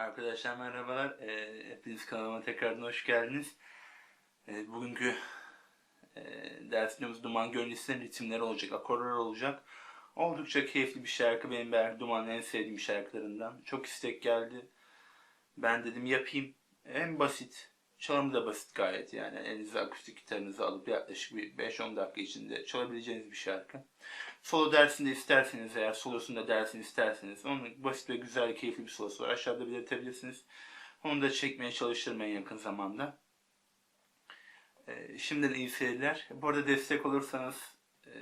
Arkadaşlar merhabalar. Ee, hepiniz kanalıma tekrardan hoş geldiniz. Ee, bugünkü e, ders videomuz Duman Gönlüsü'nün ritimleri olacak, akorlar olacak. Oldukça keyifli bir şarkı. Benim Berk Duman'ın en sevdiğim şarkılarından. Çok istek geldi. Ben dedim yapayım. En basit. Çalımı da basit gayet yani. Elinize akustik gitarınızı alıp yaklaşık bir 5-10 dakika içinde çalabileceğiniz bir şarkı. Solo dersinde isterseniz eğer solosunda dersini isterseniz onun basit ve güzel keyifli bir solosu var. Aşağıda belirtebilirsiniz. Onu da çekmeye çalışırım en yakın zamanda. Ee, şimdiden iyi seyirler. Bu arada destek olursanız e,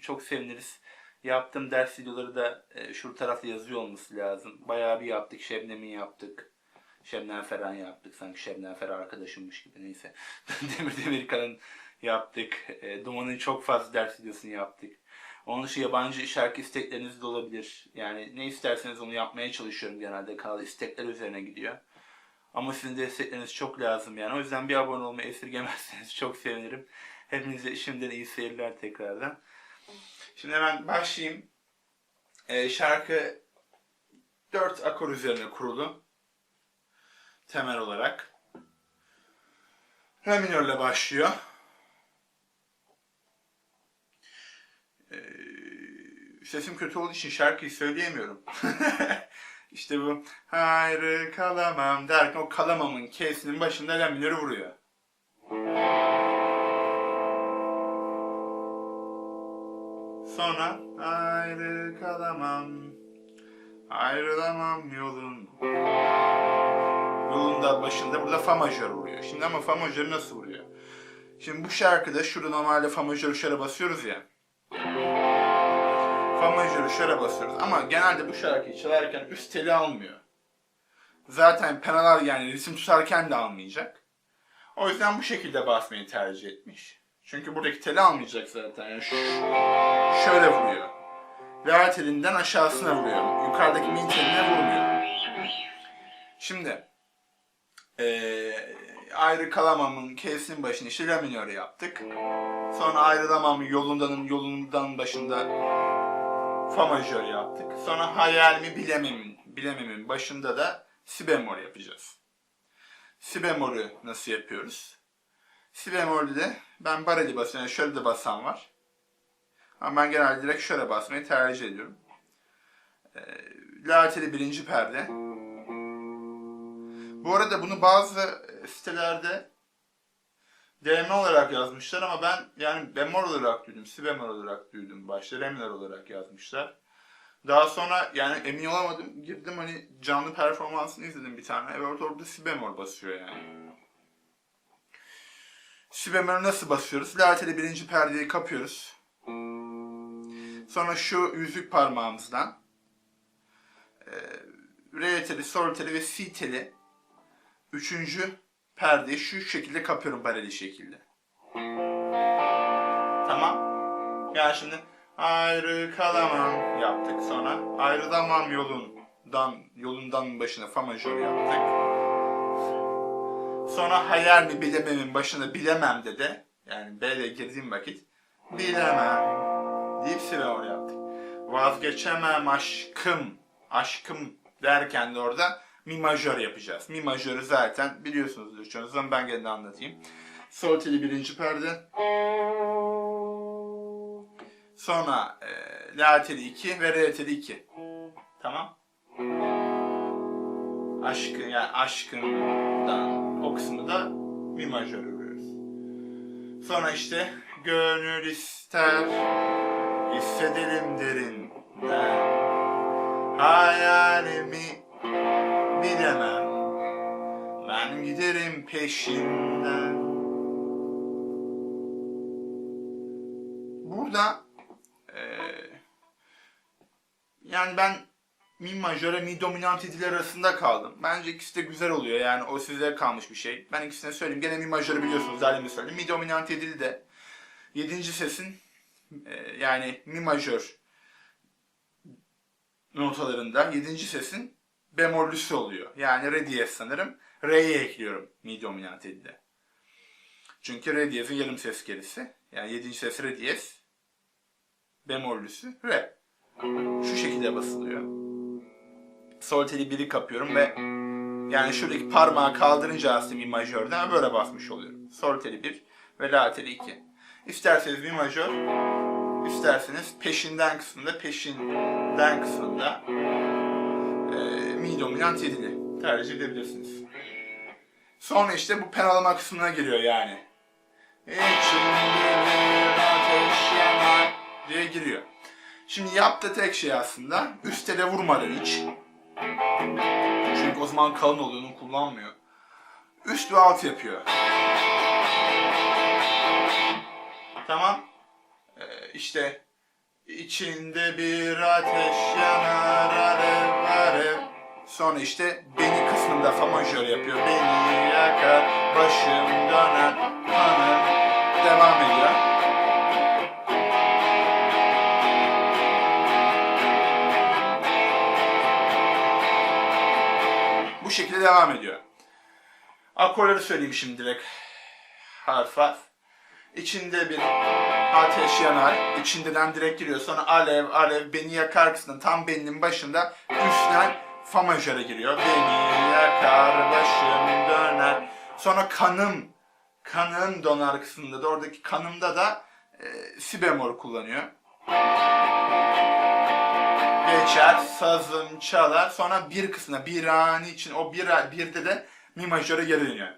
çok seviniriz. Yaptığım ders videoları da e, şu tarafta yazıyor olması lazım. Bayağı bir yaptık. Şebnem'in yaptık. Şebnem Ferhan yaptık. Sanki Şebnem Ferhan arkadaşımmış gibi. Neyse. Demir Demirkan'ın yaptık. E, Duman'ın çok fazla ders videosunu yaptık. Onun dışı yabancı şarkı istekleriniz de olabilir. Yani ne isterseniz onu yapmaya çalışıyorum genelde. Kanal istekler üzerine gidiyor. Ama sizin destekleriniz çok lazım yani. O yüzden bir abone olmayı esirgemezseniz çok sevinirim. Hepinize şimdiden iyi seyirler tekrardan. Şimdi hemen başlayayım. Ee, şarkı 4 akor üzerine kurulu. Temel olarak. Re minörle başlıyor. Ee, sesim kötü olduğu için şarkıyı söyleyemiyorum. işte bu hayrı kalamam derken o kalamamın K'sinin başında la minörü vuruyor. Sonra ayrı kalamam ayrılamam yolun yolunda başında burada fa majör vuruyor. Şimdi ama fa majörü nasıl vuruyor? Şimdi bu şarkıda şurada normalde fa majörü şöyle basıyoruz ya. Fa majörü şöyle basıyoruz ama genelde bu şarkıyı çalarken üst teli almıyor. Zaten penalar yani ritim tutarken de almayacak. O yüzden bu şekilde basmayı tercih etmiş. Çünkü buradaki teli almayacak zaten. Yani şöyle vuruyor. La telinden aşağısına vuruyor. Yukarıdaki mi teline vurmuyor. Şimdi eee ayrı kalamamın K'sinin başını işte la minör yaptık. Sonra ayrılamam yolundanın yolundan başında fa majör yaptık. Sonra hayalimi bilememin, bilememin başında da si bemol yapacağız. Si bemolü nasıl yapıyoruz? Si bemolü de ben bareli basıyorum. Yani şöyle de basan var. Ama ben genelde direkt şöyle basmayı tercih ediyorum. Ee, La birinci perde. Bu arada bunu bazı sitelerde DM olarak yazmışlar ama ben yani bemol olarak duydum, si bemol olarak duydum. Başta remler olarak yazmışlar. Daha sonra yani emin olamadım. Girdim hani canlı performansını izledim bir tane. Evet orada si bemol basıyor yani. Si bemol nasıl basıyoruz? La teli birinci perdeyi kapıyoruz. Sonra şu yüzük parmağımızdan e, re teli, sol teli ve si teli üçüncü perdeyi şu şekilde kapıyorum bareli şekilde. Tamam. Yani şimdi ayrı kalamam yaptık sonra. Ayrılamam yolundan yolundan başına fa majör yaptık. Sonra hayal mi bilememin başına bilemem de de yani B'ye girdiğim vakit bilemem deyip si bemol yaptık. Vazgeçemem aşkım aşkım derken de orada mi majör yapacağız. Mi majörü zaten biliyorsunuzdur çoğunuz ben gene anlatayım. Sol teli birinci perde. Sonra e, la teli 2 ve re teli 2. Tamam. Aşkın yani aşkından o kısmı da mi majör vuruyoruz. Sonra işte gönül ister hissedelim derinden hayalimi bilemem ben giderim peşinden burada eee, yani ben mi majöre mi dominant edil arasında kaldım. Bence ikisi de güzel oluyor yani o size kalmış bir şey. Ben ikisine söyleyeyim. Gene mi majörü biliyorsunuz zaten söyleyeyim. Mi dominant edil de 7. sesin eee, yani mi majör notalarında 7. sesin bemollüsü oluyor. Yani re diyez sanırım. Re'yi ekliyorum mi dominant edilde. Çünkü re diyezin yarım ses gerisi. Yani yedinci ses re diyez. Bemollüsü re. Şu şekilde basılıyor. Sol teli biri kapıyorum ve yani şuradaki parmağı kaldırınca aslında mi majörden böyle basmış oluyorum. Sol teli 1 ve la teli 2. İsterseniz mi majör, isterseniz peşinden kısmında, peşinden kısmında dominant yedili tercih edebilirsiniz. Sonra işte bu penalama kısmına giriyor yani. İçimde bir ateş yanar diye giriyor. Şimdi yaptığı tek şey aslında üstte de vurmadan hiç. Çünkü o zaman kalın oluyor, onu kullanmıyor. Üst ve alt yapıyor. Tamam. Ee, işte içinde bir ateş yanar alev alev. Sonra işte beni kısmında fa majör yapıyor. Beni yakar, başım döner, kanım devam ediyor. Bu şekilde devam ediyor. Akorları söyleyeyim şimdi direkt. Harf harf. İçinde bir ateş yanar. İçinden direkt giriyor. Sonra alev alev beni yakar kısmında tam belinin başında üstten fa majöre giriyor. Beni yakar başım döner. Sonra kanım kanım donar kısmında da oradaki kanımda da e, si bemol kullanıyor. Geçer, sazım çalar. Sonra bir kısmına bir ani için o bir birde de mi majöre geri dönüyor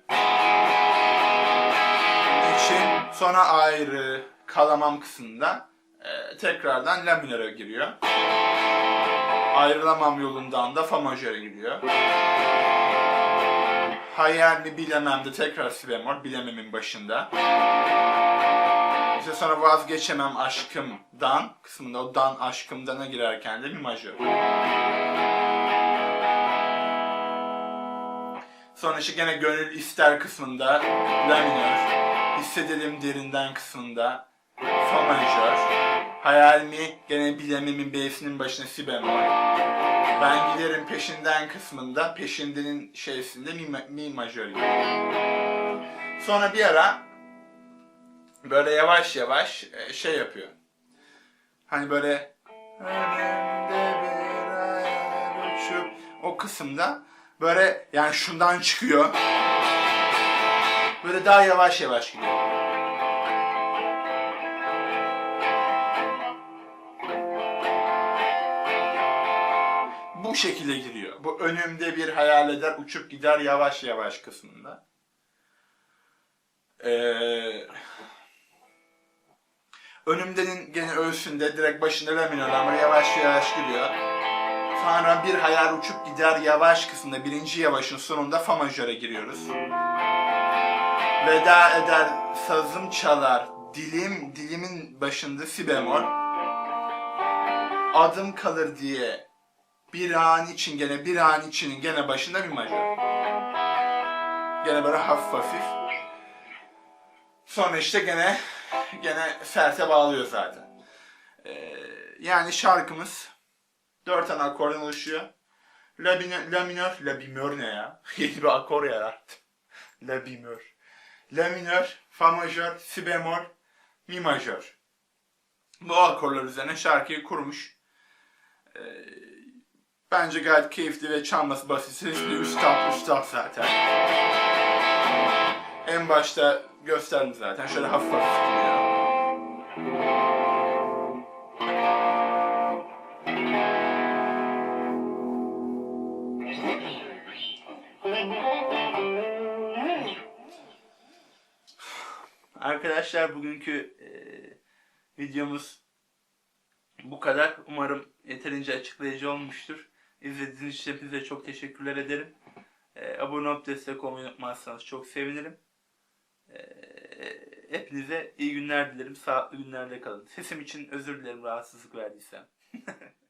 için sonra ayrı kalamam kısmında e, tekrardan la minöre giriyor. Ayrılamam yolundan da fa majöre giriyor. Hayal mi bilemem de tekrar si bemol bilememin başında. İşte sonra vazgeçemem aşkımdan kısmında o dan aşkımdana girerken de mi majör. Sonra işte gene gönül ister kısmında la minör hissedelim derinden kısmında fa majör. Hayalimi gene bilememin B'sinin başına si bemol. Ben giderim peşinden kısmında peşindenin şeysinde mi, mi majör gibi. Sonra bir ara böyle yavaş yavaş e, şey yapıyor. Hani böyle o kısımda böyle yani şundan çıkıyor. Böyle daha yavaş yavaş gidiyor. Bu şekilde giriyor. Bu önümde bir hayal eder, uçup gider yavaş yavaş kısmında. Ee, önümdenin gene ölsünde direkt başında la minör ama yavaş yavaş gidiyor. Sonra bir hayal uçup gider yavaş kısmında birinci yavaşın sonunda fa majöre giriyoruz. Veda eder sazım çalar dilim dilimin başında si bemol. Adım kalır diye bir an için gene bir an içinin gene başında bir majör. Gene böyle hafif hafif. Sonra işte gene gene serte bağlıyor zaten. Ee, yani şarkımız dört tane akordan oluşuyor. La, minör, la minör, la bimör ne ya? Yeni bir akor yarattım. La bimör. La minör, fa majör, si bemol, mi majör. Bu akorlar üzerine şarkıyı kurmuş. Ee, bence gayet keyifli ve çalması basit. Sesli üstad üstad zaten. En başta gösterdim zaten. Şöyle hafif hafif gidiyor. Arkadaşlar bugünkü e, videomuz bu kadar. Umarım yeterince açıklayıcı olmuştur. İzlediğiniz için hepinize çok teşekkürler ederim. E, abone olup destek olmayı unutmazsanız çok sevinirim. E, hepinize iyi günler dilerim. Sağlıklı günlerde kalın. Sesim için özür dilerim rahatsızlık verdiysem.